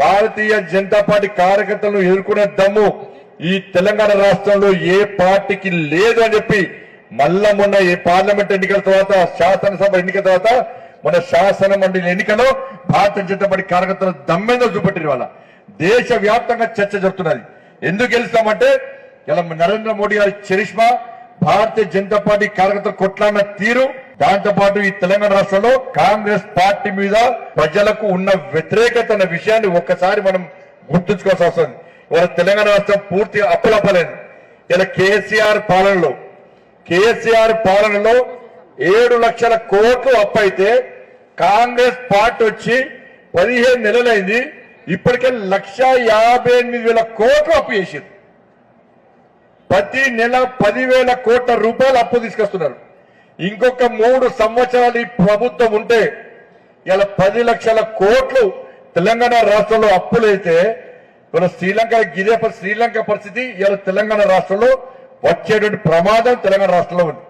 Bharatiya Janata party కార్యకర్తలను ఎదుర్కొనే దమ్ము ఈ తెలంగాణ రాష్ట్రంలో ఏ పార్టీకి లేదు అని చెప్పి మళ్ళా మొన్న ఏ పార్లమెంట్ ఎన్నికల తర్వాత శాసనసభ ఎన్నికల తర్వాత మన శాసన మండలి ఎన్నికలో భారతీయ జనతా పార్టీ కార్యకర్తలు దమ్మేందో చూపెట్టిన వాళ్ళ దేశ వ్యాప్తంగా చర్చ జరుగుతున్నది. ఎందుకు గెలుస్తామంటే ఇలా నరేంద్ర మోడీ గారి చరిష్మా భారతీయ జనతా పార్టీ కార్యకర్తలు కొట్లాడిన తీరు దాంతో పాటు ఈ తెలంగాణ రాష్ట్రంలో కాంగ్రెస్ పార్టీ మీద ప్రజలకు ఉన్న వ్యతిరేకత అనే విషయాన్ని ఒక్కసారి మనం గుర్తుంచుకోవాల్సి వస్తుంది ఇవాళ తెలంగాణ రాష్ట్రం పూర్తిగా అప్పలప్పలేదు ఇలా కేసీఆర్ పాలనలో కేసీఆర్ పాలనలో ఏడు లక్షల కోట్లు అప్పు అయితే కాంగ్రెస్ పార్టీ వచ్చి పదిహేను నెలలైంది. ఇప్పటికే లక్ష యాభై ఎనిమిది వేల కోట్లు అప్పు చేసింది. ప్రతి నెల పదివేల కోట్ల రూపాయలు అప్పు తీసుకొస్తున్నారు. ఇంకొక మూడు సంవత్సరాలు ఈ ప్రభుత్వం ఉంటే ఇలా పది లక్షల కోట్లు తెలంగాణ రాష్ట్రంలో అప్పులైతే ఇవాళ శ్రీలంక గిరే శ్రీలంక పరిస్థితి ఇలా తెలంగాణ రాష్ట్రంలో వచ్చేటువంటి ప్రమాదం తెలంగాణ రాష్ట్రంలో ఉంది.